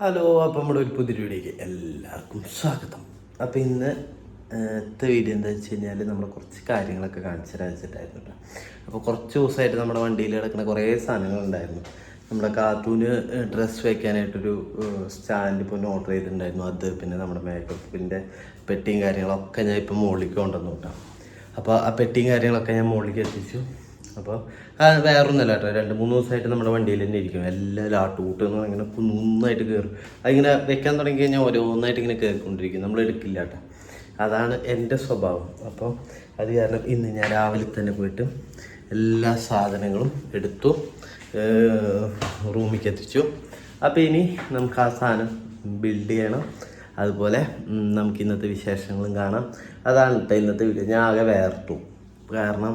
Hello അപ്പം നമ്മുടെ ഒരു പുതിയ വീഡിയോയ്ക്ക് എല്ലാവർക്കും സ്വാഗതം. അപ്പം ഇന്ന് ഇന്നത്തെ വീഡിയോ എന്താ വെച്ച് കഴിഞ്ഞാൽ നമ്മൾ കുറച്ച് കാര്യങ്ങളൊക്കെ കാണിച്ചു തരാൻ വെച്ചിട്ടായിരുന്നു കേട്ടോ അപ്പോൾ കുറച്ച് ദിവസമായിട്ട് നമ്മുടെ വണ്ടിയിൽ കിടക്കുന്ന കുറേ സാധനങ്ങളുണ്ടായിരുന്നു. നമ്മുടെ കാർട്ടൂന് ഡ്രസ്സ് വയ്ക്കാനായിട്ടൊരു സ്റ്റാൻഡ് ഇപ്പോൾ ഒന്ന് ഓർഡർ ചെയ്തിട്ടുണ്ടായിരുന്നു. അത് പിന്നെ നമ്മുടെ മേക്കപ്പിന്റെ പെട്ടിയും കാര്യങ്ങളൊക്കെ ഞാൻ ഇപ്പോൾ മുകളിലേക്ക് കൊണ്ടുവന്നു കേട്ടോ അപ്പോൾ ആ പെട്ടിയും കാര്യങ്ങളൊക്കെ ഞാൻ മുകളിലേക്ക് എത്തിച്ചു. അപ്പോൾ വേറൊന്നുമല്ല കേട്ടോ. രണ്ട് മൂന്ന് ദിവസമായിട്ട് നമ്മുടെ വണ്ടിയിൽ തന്നെ ഇരിക്കും. എല്ലാ ലാട്ടൂട്ട് എന്ന് പറഞ്ഞാൽ ഇങ്ങനെ കുന്നായിട്ട് കയറും അതിങ്ങനെ വെക്കാൻ തുടങ്ങി കഴിഞ്ഞാൽ ഓരോന്നായിട്ട് ഇങ്ങനെ കയറിക്കൊണ്ടിരിക്കും നമ്മൾ എടുക്കില്ല കേട്ടോ. അതാണ് എന്റെ സ്വഭാവം. അപ്പോൾ അത് കാരണം ഇന്ന് ഞാൻ രാവിലെ തന്നെ പോയിട്ട് എല്ലാ സാധനങ്ങളും എടുത്തു റൂമിലേക്ക് എത്തിച്ചു. അപ്പോൾ ഇനി നമുക്ക് ആ സാധനം ബിൽഡ് ചെയ്യണം. അതുപോലെ നമുക്ക് ഇന്നത്തെ വിശേഷങ്ങളും കാണാം. അതാണ് ഇന്നത്തെ വീഡിയോ ഞാൻ ആകെ വേർത്തു. കാരണം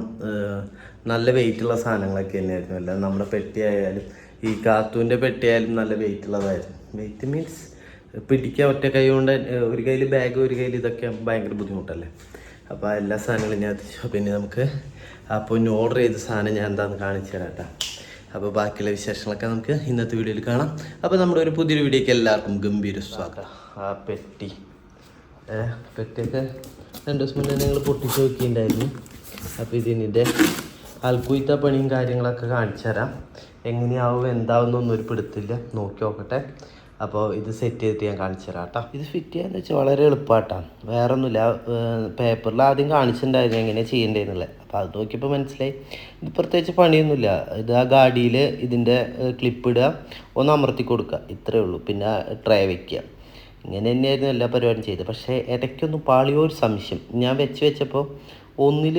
നല്ല വെയിറ്റുള്ള സാധനങ്ങളൊക്കെ തന്നെയായിരുന്നു. അല്ല നമ്മുടെ പെട്ടി ആയാലും ഈ കാത്തൂന്റെ പെട്ടി ആയാലും നല്ല വെയിറ്റ് ഉള്ളതായിരുന്നു. വെയിറ്റ് മീൻസ് പിടിക്കുക ഒറ്റ കൈ കൊണ്ട് ഒരു കയ്യിൽ ബാഗ് ഒരു കയ്യിൽ ഇതൊക്കെ ഭയങ്കര ബുദ്ധിമുട്ടല്ലേ? അപ്പോൾ എല്ലാ സാധനങ്ങളും ഞാൻ എത്തിച്ചു പിന്നെ നമുക്ക് അപ്പോൾ ഇനി ഓർഡർ ചെയ്ത സാധനം ഞാൻ എന്താണെന്ന് കാണിച്ചു തരാം കേട്ടോ അപ്പോൾ ബാക്കിയുള്ള വിശേഷങ്ങളൊക്കെ നമുക്ക് ഇന്നത്തെ വീഡിയോയിൽ കാണാം. അപ്പോൾ നമ്മുടെ ഒരു പുതിയൊരു വീഡിയോക്ക് എല്ലാവർക്കും ഗംഭീര സ്വാഗതം. ആ പെട്ടി. പെട്ടിയൊക്കെ രണ്ട് ദിവസം മുന്നേ നിങ്ങൾ പൊട്ടിച്ച് നോക്കിയിട്ടുണ്ടായിരുന്നു അപ്പോൾ ഇതിന്റെ അൽക്കുയിത്ത പണിയും കാര്യങ്ങളൊക്കെ കാണിച്ചു തരാം. എങ്ങനെയാവും എന്താവുന്നൊന്നും ഒരു പിടുത്തില്ല. നോക്കി നോക്കട്ടെ. അപ്പോൾ ഇത് സെറ്റ് ചെയ്തിട്ട് ഞാൻ കാണിച്ചു തരാം കേട്ടോ. ഇത് ഫിറ്റ് ചെയ്യാന്ന് വെച്ചാൽ വളരെ എളുപ്പമാട്ടാ വേറെ ഒന്നുമില്ല പേപ്പറിൽ ആദ്യം കാണിച്ചിട്ടുണ്ടായിരുന്നു എങ്ങനെയാണ് ചെയ്യേണ്ടതെന്നുള്ളത് അപ്പോൾ അത് നോക്കിയപ്പോൾ മനസ്സിലായി. ഇത് പ്രത്യേകിച്ച് പണിയൊന്നുമില്ല. ഇത് ആ ഗാഡിയിൽ ഇതിന്റെ ക്ലിപ്പ് ഇടുക ഒന്ന് അമർത്തി കൊടുക്കുക. ഇത്രയേ ഉള്ളൂ. പിന്നെ ട്രേ വയ്ക്കുക ഇങ്ങനെ തന്നെയായിരുന്നു എല്ലാ പരിപാടിയും ചെയ്തത്. പക്ഷേ ഇടയ്ക്കൊന്ന് പാളിയോ ഒരു സംശയം. ഞാൻ വെച്ച് വെച്ചപ്പോൾ ഒന്നിൽ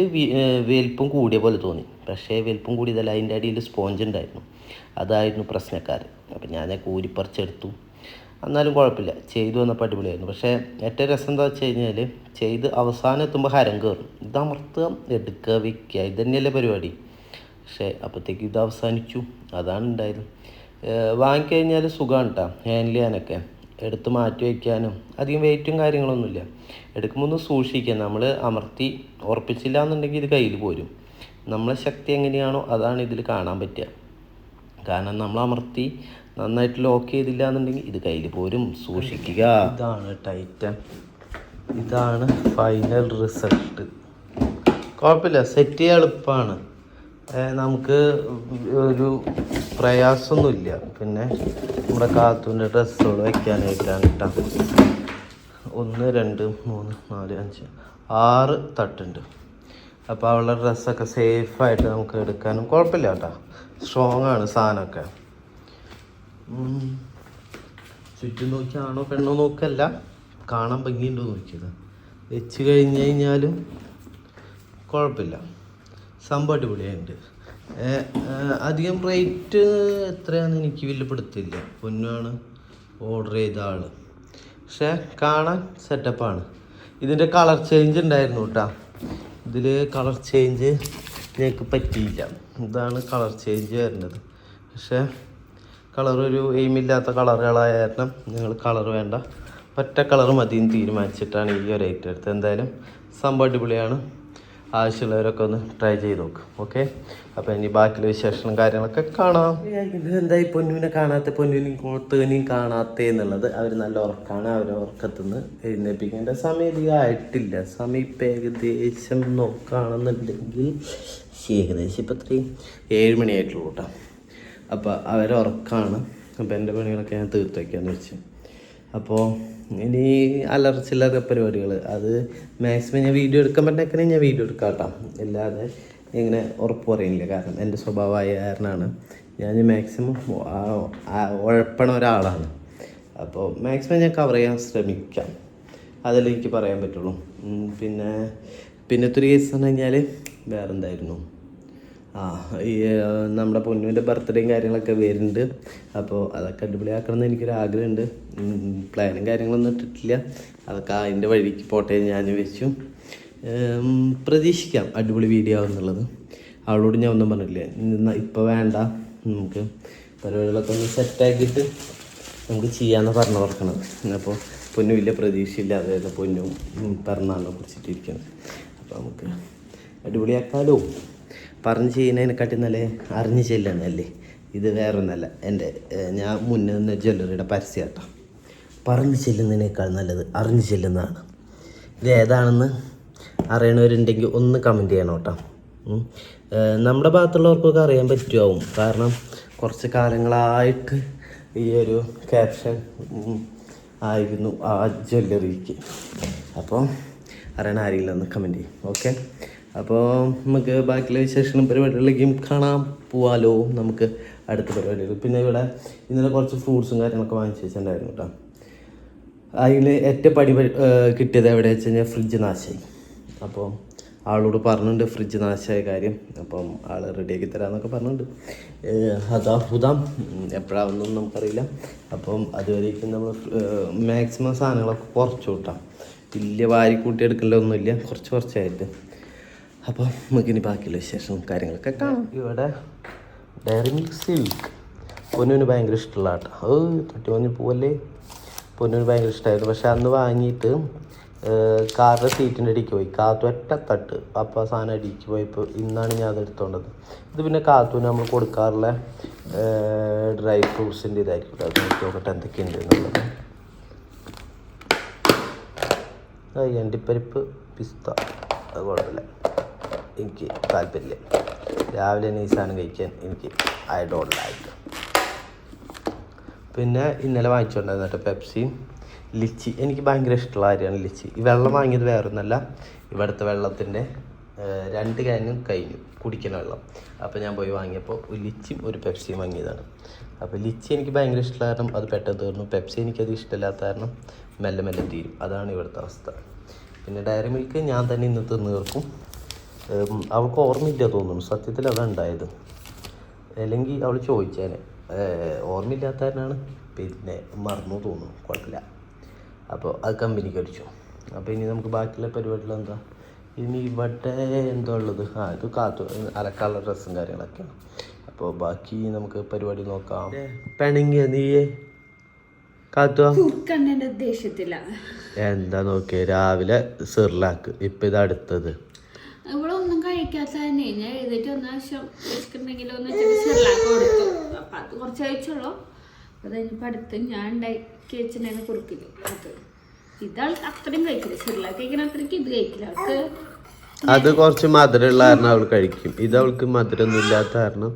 വലിപ്പം കൂടിയ പോലെ തോന്നി. പക്ഷേ വലിപ്പം കൂടിയതല്ല അതിന്റെ അടിയിൽ സ്പോഞ്ച് ഉണ്ടായിരുന്നു. അതായിരുന്നു പ്രശ്നക്കാർ അപ്പം ഞാൻ കൂരിപ്പറിച്ചെടുത്തു എന്നാലും കുഴപ്പമില്ല. ചെയ്തു വന്നപ്പോൾ അടിപൊളിയായിരുന്നു. പക്ഷേ ഏറ്റവും രസം എന്താ വെച്ച് കഴിഞ്ഞാൽ ചെയ്ത് അവസാനം എത്തുമ്പോൾ ഹരം കയറും. ഇത് അമർത്തുക എടുക്കുക വിൽക്കുക ഇത് തന്നെയല്ലേ പരിപാടി. പക്ഷേ അപ്പോഴത്തേക്ക് ഇത് അവസാനിച്ചു. അതാണ് ഉണ്ടായത്. വാങ്ങിക്കഴിഞ്ഞാൽ സുഖമാണ് കേട്ടോ ഹാൻഡിൽ ചെയ്യാനൊക്കെ. എടുത്ത് മാറ്റി വയ്ക്കാനും അധികം വെയിറ്റും കാര്യങ്ങളൊന്നുമില്ല. എടുക്കുമ്പോൾ ഒന്ന് സൂക്ഷിക്കുക. നമ്മൾ അമർത്തി ഉറപ്പിച്ചില്ല എന്നുണ്ടെങ്കിൽ ഇത് കയ്യിൽ പോരും. നമ്മളെ ശക്തി എങ്ങനെയാണോ അതാണ് ഇതിൽ കാണാൻ പറ്റുക. കാരണം നമ്മൾ അമർത്തി നന്നായിട്ട് ലോക്ക് ചെയ്തില്ല എന്നുണ്ടെങ്കിൽ ഇത് കയ്യിൽ പോരും. സൂക്ഷിക്കുക. ഇതാണ് ടൈറ്റൻ ഇതാണ് ഫൈനൽ റിസൾട്ട് കുഴപ്പമില്ല. സെറ്റ് ചെയ്യാൻ എളുപ്പമാണ്. നമുക്ക് ഒരു പ്രയാസമൊന്നുമില്ല. പിന്നെ നമ്മുടെ കാത്തൂന്റെ ഡ്രസ്സുകൾ വയ്ക്കാനായിട്ടാണ് കേട്ടോ ഒന്ന് രണ്ട് മൂന്ന് നാല് അഞ്ച് ആറ് തട്ടുണ്ട്. അപ്പോൾ അവളുടെ ഡ്രസ്സൊക്കെ സേഫായിട്ട് നമുക്ക് എടുക്കാനും കുഴപ്പമില്ല കേട്ടോ. സ്ട്രോങ് ആണ് സാധനമൊക്കെ. ചുറ്റും നോക്കിയാണോ പെണ്ണോ നോക്കല്ല. കാണാൻ ഭംഗിയുണ്ടോ നോക്കിയത്. വെച്ച് കഴിഞ്ഞ് കഴിഞ്ഞാലും കുഴപ്പമില്ല. സംഭവം അടിപൊളിയായിട്ടുണ്ട്. അധികം റേറ്റ് എത്രയാണെന്ന് എനിക്ക് വലിയ പിടുത്തില്ല പൊന്നാണ് ഓർഡർ ചെയ്ത ആൾ പക്ഷേ കാണാൻ സെറ്റപ്പാണ് ഇതിന്റെ കളർ ചേഞ്ച് ഉണ്ടായിരുന്നു കേട്ടോ ഇതിൽ കളർ ചേഞ്ച് ഞങ്ങൾക്ക് പറ്റിയില്ല. ഇതാണ് കളർ ചേഞ്ച് വരുന്നത്. പക്ഷേ കളർ ഒരു എയിമില്ലാത്ത കളറുകളായ കാരണം ഞങ്ങൾ കളർ വേണ്ട. ഒറ്റ കളർ മതിയെന്ന് തീരുമാനിച്ചിട്ടാണ് ഈ ഒരു ഐറ്റം എടുത്തത്. എന്തായാലും സംഭവം അടിപൊളിയാണ്. ആവശ്യമുള്ളവരൊക്കെ ഒന്ന് ട്രൈ ചെയ്ത് നോക്കും. ഓക്കെ അപ്പോൾ ഇനി ബാക്കിയുള്ള വിശേഷങ്ങളും കാര്യങ്ങളൊക്കെ കാണാം. എന്തായി പൊന്നുവിനെ കാണാത്ത പൊന്നുവിനെയും കോത്തേനെയും കാണാത്ത എന്നുള്ളത് അവർ നല്ല ഉറക്കാണ്. അവരെ ഉറക്കത്തുനിന്ന് എഴുന്നേൽപ്പിക്കേണ്ട സമയം ആയിട്ടില്ല. സമയം ഇപ്പം ഏകദേശം നോക്കുകയാണെന്നുണ്ടെങ്കിൽ ഏകദേശം ഇപ്പം ഇത്രയും. ഏഴ് മണിയായിട്ടുള്ളൂ കേട്ടോ. അപ്പോൾ അവരെ ഉറക്കാണ്. അപ്പോൾ എന്റെ പണികളൊക്കെ ഞാൻ തീർത്ത് വെക്കാന്ന് വെച്ചു. അപ്പോൾ ഇനി അലർച്ചില്ലാത്ത പരിപാടികൾ അത് മാക്സിമം ഞാൻ വീഡിയോ എടുക്കാൻ പറ്റുന്ന ഞാൻ വീഡിയോ എടുക്കാം കേട്ടോ ഇല്ലാതെ ഇങ്ങനെ ഉറപ്പ് പറയുന്നില്ല കാരണം എന്റെ സ്വഭാവമായ കാരണമാണ് ഞാൻ മാക്സിമം ഉഴപ്പണ ഒരാളാണ്. അപ്പോൾ മാക്സിമം ഞാൻ കവർ ചെയ്യാൻ ശ്രമിക്കാം. അതല്ലേ എനിക്ക് പറയാൻ പറ്റുള്ളൂ. പിന്നെ പിന്നത്തെ ഒരു കേസ് എന്ന് കഴിഞ്ഞാൽ വേറെ എന്തായിരുന്നു ആ ഈ നമ്മുടെ പൊന്നുവിന്റെ ബർത്ത്ഡേയും കാര്യങ്ങളൊക്കെ വരുന്നുണ്ട്. അപ്പോൾ അതൊക്കെ അടിപൊളിയാക്കണമെന്ന് എനിക്കൊരു ആഗ്രഹമുണ്ട് പ്ലാനും കാര്യങ്ങളൊന്നും ഇട്ടിട്ടില്ല. അതൊക്കെ അതിന്റെ വഴിക്ക് പോട്ടെ ഞാൻ വെച്ചു പ്രതീക്ഷിക്കാം അടിപൊളി വീഡിയോ ആവുന്നുള്ളത് അവളോട് ഞാൻ ഒന്നും പറഞ്ഞില്ല ഇപ്പോൾ വേണ്ട. നമുക്ക് പരിപാടികളൊക്കെ ഒന്ന് സെറ്റാക്കിയിട്ട് നമുക്ക് ചെയ്യാമെന്ന് പറഞ്ഞു ഓർക്കണത് അപ്പോൾ പൊന്നു വലിയ പ്രതീക്ഷയില്ല. അതായത് പൊന്നു പിറന്നാളിനെ കുറിച്ചിട്ടിരിക്കുന്നത്. അപ്പോൾ നമുക്ക് അടിപൊളിയാക്കാലോ. പറഞ്ഞ് ചെയ്യുന്നതിനെക്കാട്ടി നല്ല അറിഞ്ഞ് ചെല്ലുന്നതല്ലേ? ഇത് വേറൊന്നല്ല. എന്റെ ഞാൻ മുന്നേ നിന്ന് ജ്വല്ലറിയുടെ പരസ്യമാട്ടോ പറഞ്ഞു ചെല്ലുന്നതിനേക്കാൾ നല്ലത് അറിഞ്ഞു ചെല്ലുന്നതാണ്. ഇത് ഏതാണെന്ന് അറിയണവരുണ്ടെങ്കിൽ ഒന്ന് കമന്റ് ചെയ്യണം കേട്ടോ. നമ്മുടെ ഭാഗത്തുള്ളവർക്കൊക്കെ അറിയാൻ പറ്റുമാവും. കാരണം കുറച്ച് കാലങ്ങളായിട്ട് ഈ ഒരു ക്യാപ്ഷൻ ആയിരുന്നു ആ ജ്വല്ലറിക്ക്. അപ്പോൾ അറിയണ ആരെങ്കിലും ഒന്ന് കമന്റ് ചെയ്യും. ഓക്കെ അപ്പോൾ നമുക്ക് ബാക്കിയുള്ള വിശേഷണം പരിപാടികളിലേക്കും കാണാൻ പോവാലോ നമുക്ക് അടുത്ത പരിപാടികൾ പിന്നെ ഇവിടെ ഇന്നലെ കുറച്ച് ഫ്രൂട്ട്സും കാര്യങ്ങളൊക്കെ വാങ്ങിച്ച് വെച്ചിട്ടുണ്ടായിരുന്നു കേട്ടോ അതിൽ ഏറ്റവും പടി കിട്ടിയത് എവിടെ വെച്ച് കഴിഞ്ഞാൽ ഫ്രിഡ്ജ് നാശമായി അപ്പോൾ ആളോട് പറഞ്ഞിട്ടുണ്ട് ഫ്രിഡ്ജ് നാശമായ കാര്യം. അപ്പം ആൾ റെഡിയാക്കി തരാമെന്നൊക്കെ പറഞ്ഞിട്ടുണ്ട്. അതാ ഹുദാം എപ്പോഴാണെന്നൊന്നും നമുക്കറിയില്ല. അപ്പം അതുവരേക്കും നമ്മൾ മാക്സിമം സാധനങ്ങളൊക്കെ കുറച്ച് കൂട്ടാം വലിയ വാരി കൂട്ടി എടുക്കലൊന്നുമില്ല. കുറച്ച് കുറച്ചായിട്ട്. അപ്പോൾ നമുക്കിനി ബാക്കിയുള്ള വിശേഷവും കാര്യങ്ങളൊക്കെ കാണാം. ഇവിടെ ഡയറി മിൽക്ക് സിൽക്ക് പൊന്നുവിന് ഭയങ്കര ഇഷ്ടമുള്ള കേട്ടോ അത് തട്ടി മഞ്ഞ് പോവല്ലേ? പൊന്നിന് ഭയങ്കര ഇഷ്ടമായിരുന്നു പക്ഷെ അന്ന് വാങ്ങിയിട്ട് കാറിന്റെ സീറ്റിന്റെ അടിക്ക് പോയി. കാത്തു ഒറ്റ തട്ട്. ആ സാധനം അടിക്ക് പോയപ്പോൾ ഇന്നാണ് ഞാൻ അത് എടുത്തോണ്ടത്. ഇത് പിന്നെ കാത്തുവിന് നമ്മൾ കൊടുക്കാറുള്ള ഡ്രൈ ഫ്രൂട്ട്സിന്റെ ഇതായിരിക്കും. അത് നോക്കി നോക്കട്ടെ എന്തൊക്കെയുണ്ട് എന്നുള്ളത്. ആ അണ്ടിപ്പരിപ്പ് പിസ്ത അത് കുഴപ്പമില്ല. എനിക്ക് താല്പര്യമില്ല. രാവിലെ തന്നെ ഈ സാധനം കഴിക്കാൻ എനിക്ക് ഐ ഡോണ്ട് ലൈക്ക് പിന്നെ ഇന്നലെ വാങ്ങിച്ചുകൊണ്ടായിരുന്നു കേട്ടോ പെപ്സിയും ലിച്ചി. എനിക്ക് ഭയങ്കര ഇഷ്ടമുള്ള കാര്യമാണ് ലിച്ചി. ഈ വെള്ളം വാങ്ങിയത് വേറൊന്നല്ല ഇവിടുത്തെ വെള്ളത്തിന്റെ രണ്ട് ക്യാനും കഴിഞ്ഞു കുടിക്കുന്ന വെള്ളം. അപ്പോൾ ഞാൻ പോയി വാങ്ങിയപ്പോൾ ഒരു ലിച്ചിയും ഒരു പെപ്സിയും വാങ്ങിയതാണ്. അപ്പോൾ ലിച്ചി എനിക്ക് ഭയങ്കര ഇഷ്ടമുള്ള കാരണം അത് പെട്ടെന്ന് തീർന്നു. പെപ്സി എനിക്കത് ഇഷ്ടമില്ലാത്ത കാരണം മെല്ലെ മെല്ലെ തീരും. അതാണ് ഇവിടുത്തെ അവസ്ഥ. പിന്നെ ഡയറി മിൽക്ക് ഞാൻ തന്നെ ഇന്ന് തീർന്നു തീർക്കും. അവൾക്ക് ഓർമ്മയില്ല തോന്നുന്നു. സത്യത്തിൽ അതാണ് ഉണ്ടായത്. അല്ലെങ്കിൽ അവൾ ചോദിച്ചേനെ. ഏഹ് ഓർമ്മയില്ലാത്തവരനാണ് പിന്നെ മറന്നു തോന്നുന്നു. കുഴപ്പമില്ല. അപ്പോൾ അത് കമ്പനിക്ക് അടിച്ചു. അപ്പോൾ ഇനി നമുക്ക് ബാക്കിയുള്ള പരിപാടികൾ എന്താ? ഇനി ഇവിടെ എന്താ ഉള്ളത്? ആ ഇത് കാത്തു അലക്കാനുള്ള ഡ്രസ്സും കാര്യങ്ങളൊക്കെയാണ്. അപ്പോൾ ബാക്കി നമുക്ക് പരിപാടി നോക്കാം. പെണങ്ങിയ നീയേ ഉദ്ദേശത്തില്ല എന്താ നോക്കിയ? രാവിലെ സിർലാക്ക് ഇപ്പം ഇത് അടുത്തത്. കഴിക്കാത്ത തന്നെ. ഞാൻ എഴുതിട്ട് ഒന്നാവശ്യം വെച്ചിട്ടുണ്ടെങ്കിൽ ഒന്ന് വെച്ചിട്ട് ചെറുലാക്ക് കൊടുത്തു. അപ്പൊ അത് കുറച്ച് കഴിച്ചുള്ളൂ. അത് കഴിഞ്ഞപ്പോ അടുത്ത് ഞാൻ ഉണ്ടാക്കി വെച്ചിട്ടുണ്ടായിരുന്നു കൊടുക്കില്ല അത് ഇതാൾ അത്രയും കഴിക്കില്ല ചെറുലാക്ക് കഴിക്കണ അത്രയ്ക്ക് ഇത് കഴിക്കില്ല അവൾക്ക് അത് കുറച്ച് മധുരമുള്ള കാരണം അവൾ കഴിക്കും. ഇത് അവൾക്ക് മധുരമൊന്നും ഇല്ലാത്ത കാരണം.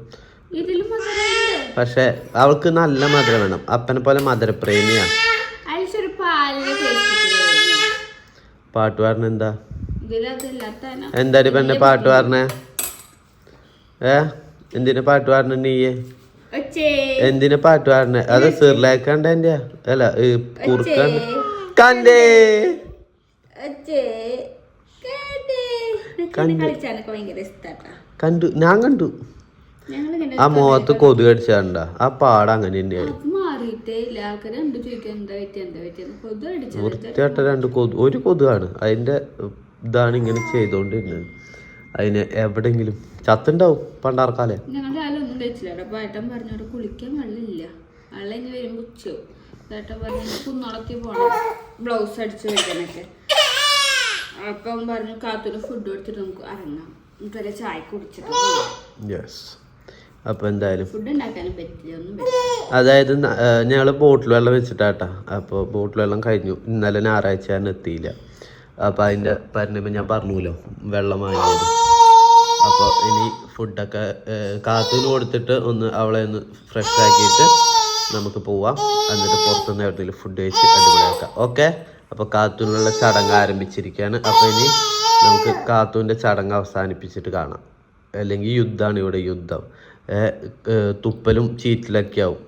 പക്ഷെ അവൾക്ക് നല്ല മധുരം വേണം. അപ്പനെ പോലെ മധുരപ്രേമിയാ. അതിലൊരു പാലിന് ടേസ്റ്റ് പാട്ട് പറഞ്ഞേ ഏ? എന്തിനെ പാട്ട് പാടണ നീയെ എന്തിനാ പാട്ട് പാടണ? അത് സിർലേക്കണ്ട എന്റെ അല്ല കുറുക്കണ്ട കണ്ടേ കണ്ടു. ഞാൻ കണ്ടു. ആ മുഖത്ത് കൊതു അടിച്ചാണ്ട ആ പാട അങ്ങനെ വൃത്തിയായിട്ട രണ്ട് കൊതു ഒരു കൊതുവാണ് അതിന്റെ ഇതാണ് ഇങ്ങനെ ചെയ്തോണ്ടിരുന്നത്. അതിന് എവിടെങ്കിലും ചത്തുണ്ടാവും പണ്ടാർക്കാലേ. കഴിച്ചില്ല. അപ്പൊ ഏട്ടൻ കുളിക്കാൻ വെള്ളമില്ല. വെള്ളം ഇനി വരുമ്പോ ഉച്ചയോ ഏട്ടൻ പറഞ്ഞു "എനിക്ക് കുന്നോളത്തിൽ പോണം. ബ്ലൗസ് അടിച്ച് അപ്പം പറഞ്ഞു കാത്തൂര് ഫുഡ് കൊടുത്തിട്ട് നമുക്ക് ഇറങ്ങാം. നമുക്ക് ചായ കുടിച്ചിട്ട് അപ്പൊ എന്തായാലും അതായത് ഞങ്ങൾ ബോട്ടിൽ വെള്ളം വെച്ചിട്ടാട്ടാ. അപ്പോൾ ബോട്ടിൽ വെള്ളം കഴിഞ്ഞു. ഇന്നലെ ഞായറാഴ്ച ഞാൻ എത്തിയില്ല. അപ്പോൾ അതിന്റെ പറഞ്ഞപ്പോൾ ഞാൻ പറഞ്ഞല്ലോ. വെള്ളം വാങ്ങിയത്. അപ്പോൾ ഇനി ഫുഡൊക്കെ കാത്തുനിന്ന് കൊടുത്തിട്ട് ഒന്ന് അവളെ ഒന്ന് ഫ്രഷ് ആക്കിയിട്ട് നമുക്ക് പോവാം. എന്നിട്ട് പുറത്തുനിന്ന് എവിടെയെങ്കിലും ഫുഡ് കഴിച്ച് അടിപൊളിയാക്കാം. ഓക്കെ അപ്പോൾ കാത്തൂനുള്ള ചടങ്ങ് ആരംഭിച്ചിരിക്കുകയാണ്. അപ്പോൾ ഇനി നമുക്ക് കാത്തുവിന്റെ ചടങ്ങ് അവസാനിപ്പിച്ചിട്ട് കാണാം. അല്ലെങ്കിൽ യുദ്ധമാണ് ഇവിടെ യുദ്ധം. തുപ്പലും ചീറ്റിലൊക്കെ ആവും.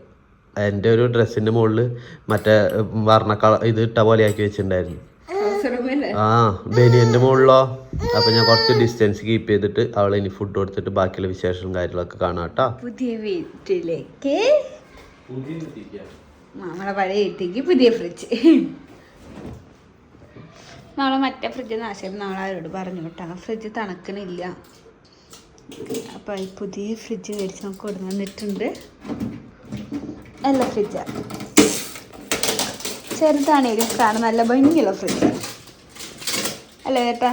എന്റെ ഒരു ഡ്രസ്സിന്റെ മുകളിൽ മറ്റേ വർണ കള ഇത് ഇട്ട പോലെ ആക്കി വെച്ചിട്ടുണ്ടായിരുന്നു. ആ ബനിയന്റെ മുകളിലോ അപ്പൊ ഞാൻ കുറച്ച് ഡിസ്റ്റൻസ് കീപ്പ് ചെയ്തിട്ട് അവളെ ഇനി ഫുഡ് കൊടുത്തിട്ട് ബാക്കിയുള്ള വിശേഷവും കാര്യങ്ങളൊക്കെ കാണാം കേട്ടോ. പുതിയ വീട്ടിലേക്ക്. നമ്മളെ പഴയ വീട്ടിലേക്ക് പുതിയ ഫ്രിഡ്ജ് നമ്മളെ മറ്റേ ഫ്രിഡ്ജ് നാശം നമ്മളാരോട് പറഞ്ഞു കേട്ടോ. ഫ്രിഡ്ജ് തണുക്കണില്ല. അപ്പൊ ഈ പുതിയ ഫ്രിഡ്ജ് മേടിച്ച് നമുക്ക് കൊടുന്നിട്ടുണ്ട് വന്നിട്ടുണ്ട് നല്ല ഫ്രിഡ്ജാണ് ചെറുതാണേലും കാണാൻ നല്ല ഭംഗിയുള്ള ഫ്രിഡ്ജാണ് അല്ലേ ചേട്ടാ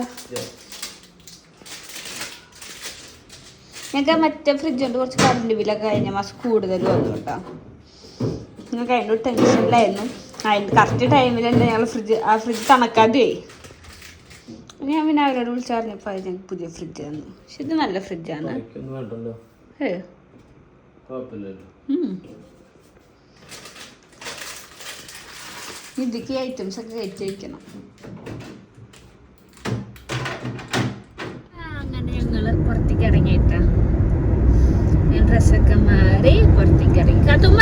ഞങ്ങൾക്ക് മറ്റേ ഫ്രിഡ്ജ് കൊണ്ട് കുറച്ച് കറണ്ട് ബില്ലൊക്കെ കഴിഞ്ഞ മാസം കൂടുതൽ വന്നു കേട്ടോ. ഞങ്ങൾക്ക് അതിന്റെ ഒരു ടെൻഷനിലായിരുന്നു അതിന്റെ കറക്റ്റ് ടൈമിൽ തന്നെ ഞങ്ങൾ ഫ്രിഡ്ജ് ആ ഫ്രിഡ്ജ് തണക്കാതെ ഞാൻ പിന്നെ അവരോട് വിളിച്ചറിഞ്ഞപ്പോൾ അത് ഞങ്ങൾക്ക് പുതിയ ഫ്രിഡ്ജ് തന്നു. പക്ഷെ ഇത് നല്ല ഫ്രിഡ്ജാണ് ഏ? ഉം. ഐറ്റംസ് ഒക്കെ കയറ്റി വയ്ക്കണം അങ്ങനെ ഞങ്ങൾ പുറത്തേക്ക് ഇറങ്ങിയിട്ടാ ഞാൻ ഡ്രസ്സൊക്കെ മാറി പുറത്തേക്ക് ഇറങ്ങി. കത്തുമ്മ?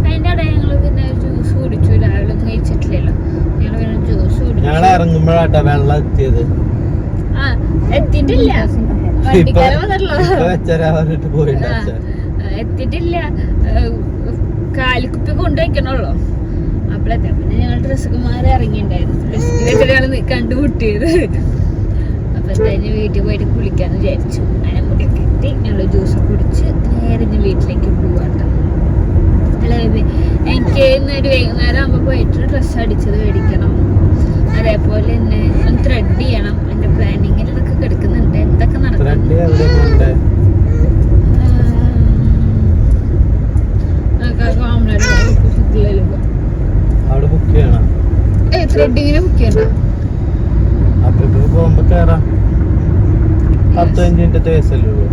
അതിന്റെ ഇടയിൽ ഞങ്ങൾ പിന്നെ ജ്യൂസ് കുടിച്ചു. രാവിലെ ഒന്നും കഴിച്ചിട്ടില്ലല്ലോ. ഞങ്ങൾ പിന്നെ ജ്യൂസ് ഞങ്ങൾ കുടിച്ചു ഇറങ്ങുമ്പോഴാട്ടാ വെള്ളം എത്തിയത്. ആ എത്തിയിട്ടില്ല. വണ്ടിക്കാരൻ പോയിട്ടാ എത്തിയിട്ടില്ല. കാലിക്കുപ്പി കൊണ്ടുവയ്ക്കണുള്ളൂ. അപ്പോഴത്തെ പിന്നെ ഞങ്ങൾ ഡ്രസ്സൊക്കെ മാറി ഇറങ്ങിണ്ടായിരുന്നു വെച്ചിട്ടാണ് കണ്ടുമുട്ടിയത്. അപ്പൊ എന്തായാലും വീട്ടിൽ പോയിട്ട് കുളിക്കാന്ന് വിചാരിച്ചു. അങ്ങനെ മുടി കെട്ടി ഞങ്ങൾ ജ്യൂസ് കുടിച്ച് നേരെ വീട്ടിലേക്ക് പോവാട്ടോ. അല്ല എനിക്ക് ഇന്നൊരു വൈകുന്നേരം ആകുമ്പോൾ പോയിട്ട് ഡ്രസ്സ് അടിച്ചത് മേടിക്കണം. അതേപോലെ തന്നെ ത്രെഡ് ചെയ്യണം. എന്റെ പ്ലാനിങ്ങിൽ ഇതൊക്കെ കിടക്കുന്നുണ്ട് എന്തൊക്കെ നടക്കുന്നു ത്രെഡ് എവിടെ പോണ്ടേ അവിടെ ബുക്ക് ചെയ്യണം ത്രെഡിങ്ങിനെ ബുക്ക് ചെയ്യണ്ട അപ്പഴേക്ക് പോകുമ്പോ കേറാം പത്ത് അഞ്ച് മിനിറ്റത്തെ കേസല്ലേ ഉള്ളൂ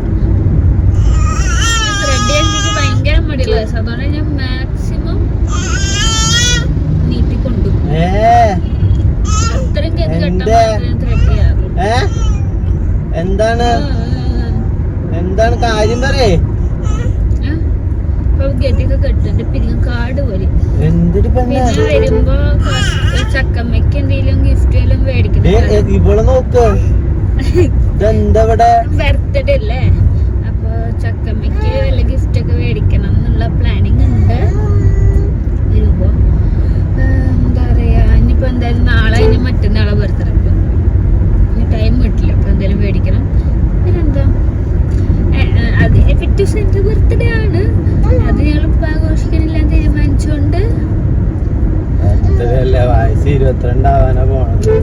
ത്രെഡ് ചെയ്യാൻ എനിക്ക് ഭയങ്കര മടിയുള്ള ദിവസം അതുകൊണ്ട് ഞാൻ മാക്സിമം നീട്ടി കൊണ്ടുപോകും ഏ അത്രയും കേസ് കെട്ടാൻ എന്റെ- ഞാൻ ത്രെഡ് ചെയ്യാറുള്ളൂ ഏ എന്താണ് എന്താണ് കാര്യം പറയേ. കാട് പോലെ വരുമ്പോ ക- ചക്കമ്മയ്ക്ക് എന്തെങ്കിലും ഗിഫ്റ്റ് വല്ലതും മേടിക്കണം ഇവളെ നോക്ക്. ബർത്ത്ഡേ അല്ലേ? അപ്പൊ ചക്കമ്മക്ക് വല്ല ഗിഫ്റ്റ് ഒക്കെ മേടിക്കണം എന്നുള്ള പ്ലാനിങ് ഉണ്ട്. വരുമ്പോ എന്താ പറയാ ഇനിയിപ്പോ എന്തായാലും നാളെ ഇനി മറ്റന്നാളെ ബർത്ത്ഡേ ടൈം കിട്ടില്ല അപ്പൊ എന്തായാലും മേടിക്കണം. പിന്നെന്താ? ഏ, ഏ, അത് പിറ്റേ എന്റെ ബർത്ത്ഡേ ആണ്. അത് ഞങ്ങൾ ആഘോഷിക്കാനില്ല തീരുമാനിച്ചുകൊണ്ട് ഇരുപത്തിരണ്ടാവാനാ പോണത്.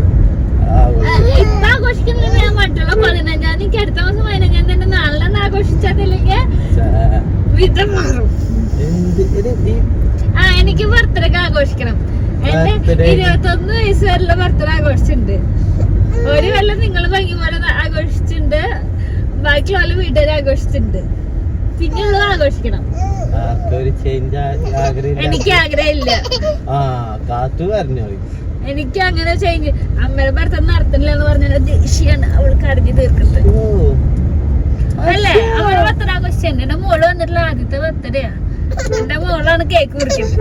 ഇപ്പൊ ആഘോഷിക്കുന്നില്ല ഞാൻ മറ്റുള്ള പതിനഞ്ചാം തീയതി അടുത്ത മാസം പതിനഞ്ചാം തീയതി നാളെ ആഘോഷിച്ചതില്ലെങ്കിൽ വിധം മാറും. ആ എനിക്ക് ബർത്ത്ഡേ ആഘോഷിക്കണം. എന്റെ. ഇരുപത്തൊന്ന് വയസ്സ് വരെയുള്ള ബർത്ത്ഡേ ആഘോഷിച്ചിട്ടുണ്ട്. ഒരു കൊല്ലം നിങ്ങൾ ഭംഗി പോലെ ന- ആഘോഷിച്ചിട്ടുണ്ട് ബാക്കിയുള്ള വീട്ടുകാർ ആഘോഷിച്ചിട്ടുണ്ട്. ആഘോഷിക്കണം. ആർക്കൊരു ചേഞ്ച് ആഗ്രഹമില്ല. എനിക്ക് ആഗ്രഹമില്ല. എനിക്ക് അങ്ങനെ ചേഞ്ച് അമ്മയുടെ ബർത്ത്ഡേ നടത്തുന്നില്ല എന്ന് പറഞ്ഞാൽ ദേഷ്യാണ് അവൾക്ക് അറിഞ്ഞു തീർക്കുന്നത് ഓ. അല്ലേ? അവളെ ബർത്ത്ഡേ ആഘോഷിച്ചത് എന്റെ മോൾ വന്നിട്ടുള്ള ആദ്യത്തെ ബർത്ത്ഡേയാ എന്റെ മോളാണ് കേക്ക് കുറിക്കുന്നത്.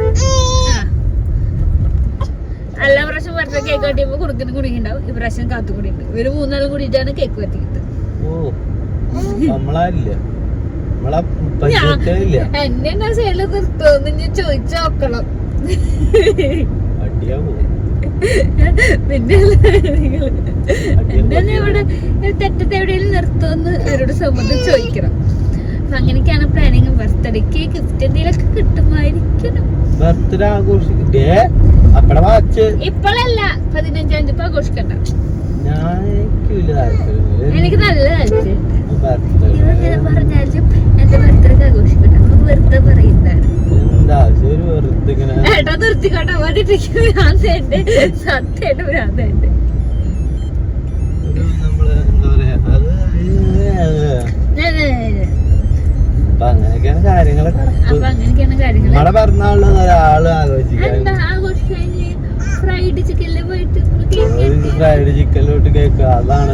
അല്ല എല്ലാ പ്രാവശ്യം പറഞ്ഞ കേക്ക് കട്ടിയപ്പോ കുടുക്കുന്ന കുടുങ്ങിണ്ടാവും ഇപ്രാവശ്യം പ്രാവശ്യം കാത്തു കുടിയുണ്ട് ഇവർ മൂന്നാളും കൂടിയിട്ടാണ് കേക്ക് കത്തിക്കുന്നത് ഓ. നമ്മളാരില്ല. നമ്മളെ പറ്റിയിട്ടേ എന്നെ എന്നാ സൈഡിൽ നിർത്തുമെന്ന് ഞാൻ ചോദിച്ചു നോക്കണം. അടിയാവോ. പിന്നെ എന്നെ ഇവിടെ തെറ്റത്ത് എവിടെയെങ്കിലും നിർത്തുമെന്ന് അവരോട് സമ്മതം ചോദിക്കണം. അപ്പൊ അങ്ങനെയൊക്കെയാണ് പ്ലാനിങ് ബർത്ത്ഡേക്ക് ഗിഫ്റ്റ് എന്തെങ്കിലുമൊക്കെ കിട്ടുമായിരിക്കണം. Birthday ആഘോഷിക്കേ അപ്പടെ watch. ഇപ്പോഴല്ല പതിനഞ്ചാം തീയതി ആഘോഷിക്കണ്ട. എനിക്ക് നല്ല താല്പര്യം നിർത്തിക്കോട്ടെ സത്യമായിട്ട് നമ്മൾ അപ്പൊ അങ്ങനെയൊക്കെയാണ് പിറന്നാളിൽ ഒരാൾ ആഘോഷിക്കാൻ ഫ്രൈഡ് ചിക്കൻ പോയിട്ട് ഫ്രൈഡ് ചിക്കനിലോട്ട് കേക്ക്. അതാണ്.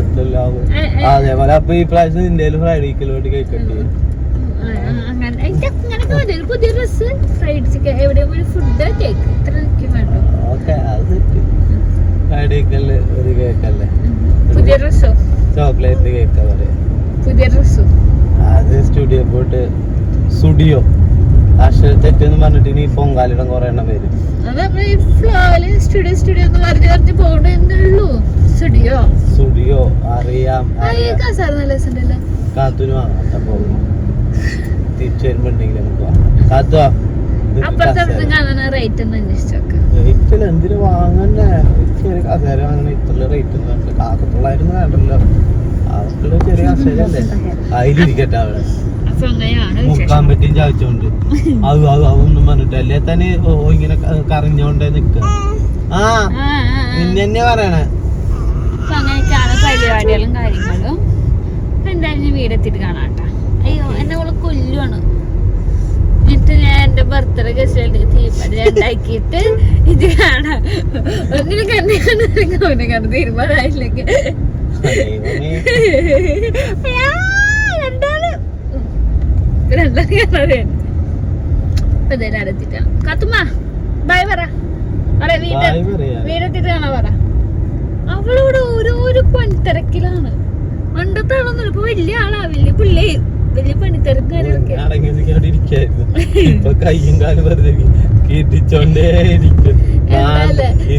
അതേപോലെ അപ്പൊ ഈ പ്രാവശ്യം ഇന്ത്യയിൽ ഫ്രൈഡ് ചിക്കനിലോട്ട് കേക്കണ്ട പുതിയ ഡ്രസ് ഫ്രൈഡ് ചിക്കൻ എവിടെയും ഒരു ഫുഡ് കേക്ക് ഇത്ര എനിക്ക് വേണ്ടു. ഓക്കെ അത് സെറ്റ് ഫ്രൈഡ് ചിക്കനിൽ ഒരു കേക്കല്ലേ പുതിയ ഡ്രസ്സോ ചോക്ലേറ്റ് കേക്ക് പറയാ. പുതിയ ഡ്രസ്സോ അത് സ്റ്റുഡിയോ പോയിട്ട് സ്റ്റുഡിയോ അക്ഷര തെറ്റെന്ന് പറഞ്ഞിട്ട് ഇനി പൊങ്കാലിടം കുറെ എണ്ണം വരും. സ്റ്റുഡിയോ സ്റ്റുഡിയോ എന്ന് പറഞ്ഞു പറഞ്ഞു പോകണമെന്നുള്ളൂ സ്റ്റുഡിയോ സ്റ്റുഡിയോ അറിയാം ആ ഈ അറിയാം. കാസാറ് നല്ല രസമുണ്ടല്ലോ പോകും തിരിച്ചു വരുമ്പോണ്ടെങ്കിൽ നമുക്ക് വാങ്ങാം അന്വേഷിച്ചോക്കാം റേറ്റിൽ എന്തിനു എനിക്ക് ഒരു കസേര വാങ്ങണ ഇത്ര റേറ്റ് ഒന്നും കാക്കത്തുള്ളായിരുന്നു വേണ്ടല്ലോ. അതൊക്കെ ചെറിയ കസേരയല്ലേ അതിലിരിക്കട്ടെ അവിടെ. മുക്കാൻ പറ്റിയും ചാവിച്ചോണ്ട് അത് അത് അതൊന്നും പറഞ്ഞിട്ട് അല്ലേ തന്നെ ഇങ്ങനെ കറിഞ്ഞോണ്ടേ നിക്ക? ആ. നിന്നെ തന്നെ പറയണേ. അങ്ങനെയൊക്കെയാണ് പരിപാടികളും കാര്യങ്ങളും. എന്തായാലും വീടെത്തിയിട്ട് കാണാം അയ്യോ എന്നെ അവൾ കൊല്ലുവാണ്. എന്നിട്ട് ഞാൻ എന്റെ ബർത്ത്ഡേ ഗസ്റ്റ് തീരുമാനം ഉണ്ടാക്കിയിട്ട് ഇത് കാണാം. ഒന്നിനും കണ്ണി കണ്ടില്ലെങ്കിൽ അവനെ കണ്ട് തീരുമാനമായില്ലെങ്കിൽ ദൈവമേ. അയ്യാ, രണ്ടാൾ ഉം. രണ്ടാൾ കിണറാണ് അപ്പൊ എന്തായാലും അടുത്തിട്ടാണ് കത്തുമ്മ ബൈ പറ. അവിടെ വീട്. വീടെത്തിട്ട് കാണാൻ പറ. അവളിവിടെ ഓരോരോ പണിത്തിരക്കിലാണ്. പണ്ടത്താണെന്ന് ഇപ്പൊ വലിയ ആളാ. വലിയ പിള്ളേ. വലിയ പണിത്തിരക്കാരൊക്കെ.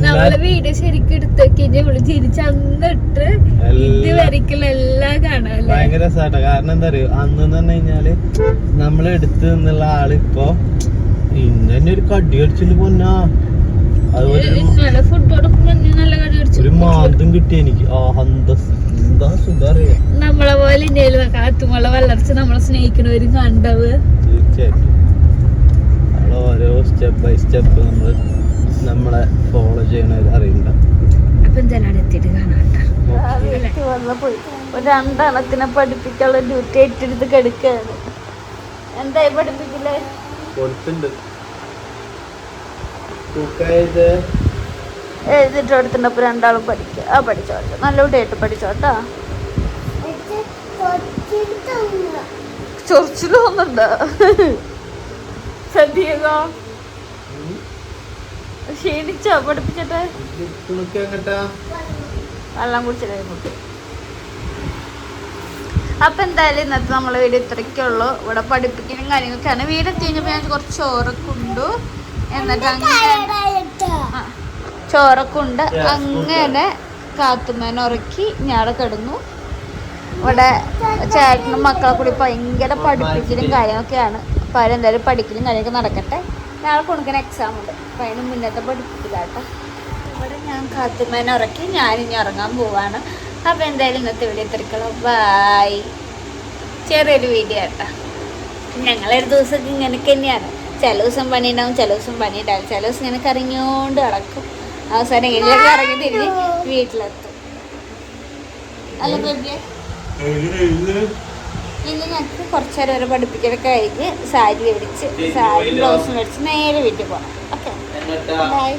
നമ്മളെ വീട് ശരിക്കും എടുത്തൊക്കെ ഇവൾ ചിരിച്ച് അന്നിട്ട് ഇത് വരയ്ക്കുള്ള എല്ലാം കാണാല്ലേ ഭയങ്കര രസാട്ടോ. കാരണം എന്താ അറിയോ അന്ന് പറഞ്ഞു കഴിഞ്ഞാൽ നമ്മളെ അടുത്ത് നിന്നുള്ള ആളിപ്പോ ഇന്ന് ഒരു കടി അടിച്ചിട്ട് പൊന്നാ. അതുപോലെ ഒരു മാന്തം കിട്ടി എനിക്ക്. ആ സുഖം നമ്മളെ പോലെ ഇന്ത്യയിൽ കാത്തുമുള്ള വളർച്ച നമ്മളെ സ്നേഹിക്കണവരും കണ്ടവ്. തീർച്ചയായിട്ടും. നമ്മൾ ഓരോ സ്റ്റെപ്പ് ബൈ സ്റ്റെപ്പ് നമ്മൾ നമ്മളെ ഫോളോ ചെയ്യണത് അറിയണ്ട. രണ്ടെണ്ണത്തിനെ പഠിപ്പിക്കാനുള്ള ഡ്യൂട്ടി ഏറ്റെടുത്ത് കിടക്കുകയാണ് എന്തായി പഠിപ്പിക്കില്ലേ കൊടുത്തുണ്ട്. എഴുതിട്ട് എടുത്തിട്ടപ്പോ രണ്ടാളും പഠിക്കുക ആ പഠിച്ചോട്ടെ. നല്ല കുട്ടിയായിട്ട് പഠിച്ചോട്ടാ. ചൊറിച്ചിലൊന്നുണ്ട് ശ്രദ്ധിക്കുക ക്ഷീണിച്ചോ? പഠിപ്പിച്ചിട്ട്? വെള്ളം കുടിച്ചിട്ട് കുട്ടി അപ്പൊ എന്തായാലും ഇന്നത്തെ നമ്മളെ വീട് ഇത്രയ്ക്കുള്ളൂ ഇവിടെ പഠിപ്പിക്കലും കാര്യങ്ങളൊക്കെയാണ്. വീടെത്തി കഴിഞ്ഞപ്പോ ഞാൻ കുറച്ച് ചോറൊക്കെ ഉണ്ടു. എന്നിട്ട് അങ്ങനെ ആ, ചോറൊക്കെ ഉണ്ട്. അങ്ങനെ കാത്തുമ്മേനെ ഉറക്കി ഞാടെ കിടന്നു. ഇവിടെ ചേട്ടനും മക്കളെ കൂടി ഭയങ്കര പഠിപ്പിക്കലും കാര്യങ്ങളൊക്കെയാണ്. അപ്പൊ അവരെന്തായാലും പഠിക്കലും കാര്യമൊക്കെ നടക്കട്ടെ. നാളെ കൊടുക്കുന്ന എക്സാം ഉണ്ട്. അപ്പം അതിന് മുന്നത്തെ പഠിപ്പിക്കില്ലാട്ടോ ഇവിടെ ഞാൻ കാത്തുമ്മേനെ ഉറക്കി. ഞാനിനി ഉറങ്ങാൻ പോവാണ്. അപ്പോൾ എന്തായാലും ഇന്നത്തെ വീഡിയോ തിരക്കണം ബായ് ചെറിയൊരു വീഡിയോ കേട്ടോ ഞങ്ങളൊരു ദിവസം ഇങ്ങനെയൊക്കെ തന്നെയാണ്. ചില ദിവസം പണി ഉണ്ടാവും ചില ദിവസം പണി ഉണ്ടാവും ചില ദിവസം ഇങ്ങനെ കറങ്ങിയോണ്ട് കിടക്കും അവസാനം എങ്ങനെയൊക്കെ ഇറങ്ങി തിരിഞ്ഞ് വീട്ടിലെത്തും. അല്ല ഇനി ഞങ്ങൾക്ക് കുറച്ച് നേരം ഒരു പഠിപ്പിക്കലൊക്കെ കഴിഞ്ഞ് സാരി മേടിച്ച് സാരി ബ്ലൗസ് മേടിച്ച് നേരെ വീട്ടിൽ പോകണം ഓക്കെ. ബൈ